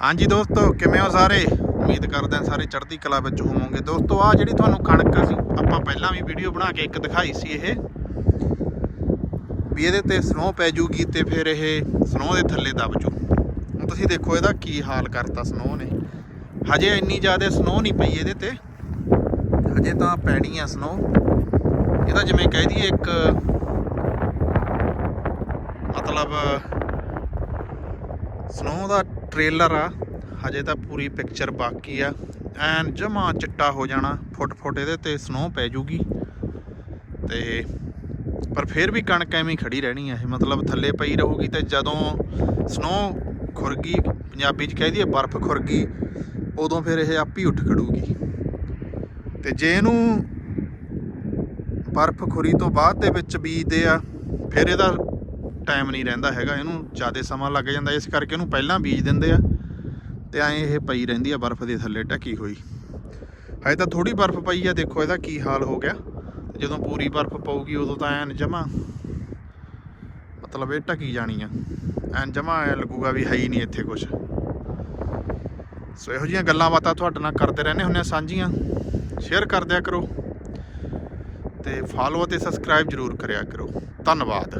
ਹਾਂਜੀ ਦੋਸਤੋ, ਕਿਵੇਂ ਹੋ ਸਾਰੇ? ਉਮੀਦ ਕਰਦੇ ਹਾਂ ਸਾਰੇ ਚੜ੍ਹਦੀ ਕਲਾ ਵਿੱਚ ਹੋਵੋਗੇ। ਦੋਸਤੋ ਆ ਜਿਹੜੀ ਤੁਹਾਨੂੰ ਕਣਕ ਸੀ ਆਪਾਂ ਪਹਿਲਾਂ ਵੀ ਵੀਡੀਓ ਬਣਾ ਕੇ ਇੱਕ ਦਿਖਾਈ ਸੀ ਇਹ, ਵੀ ਇਹਦੇ ਤੇ ਸਨੋ ਪੈ ਜੂਗੀ ਤੇ ਫਿਰ ਇਹ ਸਨੋ ਦੇ ਥੱਲੇ ਦਬ ਜੂ। ਹੁਣ ਤੁਸੀਂ ਦੇਖੋ ਇਹਦਾ ਕੀ ਹਾਲ ਕਰਤਾ ਸਨੋ ਨੇ। ਹਜੇ ਇੰਨੀ ਜ਼ਿਆਦਾ ਸਨੋ ਨਹੀਂ ਪਈ ਇਹਦੇ ਤੇ। ਹਜੇ ਤਾਂ ਪੈਣੀ ਆ ਸਨੋ ਇਹਦਾ ਜਿਵੇਂ ਕਹਿ ਦਈਏ ਇੱਕ ਮਤਲਬ ਸਨੋ ਦਾ ਟ੍ਰੇਲਰ ਆ। ਹਜੇ ਤਾਂ ਪੂਰੀ ਪਿਕਚਰ ਬਾਕੀ ਆ। ਐਨ ਜਮਾ ਚਿੱਟਾ ਹੋ ਜਾਣਾ। ਫੁੱਟ ਫੁੱਟ ਇਹਦੇ ਤੇ ਸਨੋ ਪੈ ਜੂਗੀ। ਤੇ ਪਰ ਫਿਰ ਵੀ ਕਣਕ ਐਵੇਂ ਹੀ ਖੜੀ ਰਹਿਣੀ ਆ ਇਹ। ਮਤਲਬ ਥੱਲੇ ਪਈ ਰਹੂਗੀ ਤੇ ਜਦੋਂ ਸਨੋ ਖੁਰਗੀ ਪੰਜਾਬੀ ਚ ਕਹਿ ਦਈਏ ਬਰਫ਼ ਖੁਰਗੀ ਉਦੋਂ ਫਿਰ ਇਹ ਆਪ ਹੀ ਉੱਠ ਖੜੂਗੀ। ਤੇ ਜੇ ਇਹਨੂੰ ਬਰਫ਼ ਖੁਰੀ ਤੋਂ ਬਾਅਦ ਦੇ ਵਿੱਚ ਬੀਜਦੇ ਆ, ਫਿਰ ਇਹਦਾ ਟਾਈਮ ਨਹੀਂ ਰਹਿੰਦਾ ਹੈਗਾ, ਇਹਨੂੰ ਜ਼ਿਆਦਾ ਸਮਾਂ ਲੱਗ ਜਾਂਦਾ, ਇਸ ਕਰਕੇ ਇਹਨੂੰ ਪਹਿਲਾਂ ਬੀਜ ਦਿੰਦੇ ਆ ਤੇ ਐਂ ਇਹ ਪਈ ਰਹਿੰਦੀ ਆ ਬਰਫ਼ ਦੇ ਥੱਲੇ ਢਕੀ ਹੋਈ। ਹਜੇ ਤਾਂ ਥੋੜੀ ਬਰਫ਼ ਪਈ ਆ, ਦੇਖੋ ਇਹਦਾ ਕੀ ਹਾਲ ਹੋ ਗਿਆ। ਜਦੋਂ ਪੂਰੀ ਬਰਫ਼ ਪਊਗੀ, ਉਦੋਂ ਤਾਂ ਐਨ ਜਮਾ ਮਤਲਬ ਇਹ ਢਕੀ ਜਾਣੀ ਆ। ਐਨ ਜਮਾ ਐ ਲੱਗੂਗਾ ਵੀ ਹੈ ਹੀ ਨਹੀਂ ਇੱਥੇ ਕੁਝ ਸੋ ਇਹੋ ਜਿਹੀਆਂ ਗੱਲਾਂ ਬਾਤਾਂ ਤੁਹਾਡੇ ਨਾਲ ਕਰਦੇ ਰਹਿੰਦੇ ਹੁੰਦੇ ਆ, ਸਾਂਝੀਆਂ। ਸ਼ੇਅਰ ਕਰਦਿਆ ਕਰੋ। ਤੇ ਫਾਲੋ ਅਤੇ ਸਬਸਕ੍ਰਾਈਬ ਜਰੂਰ ਕਰਿਆ ਕਰੋ। ਧੰਨਵਾਦ।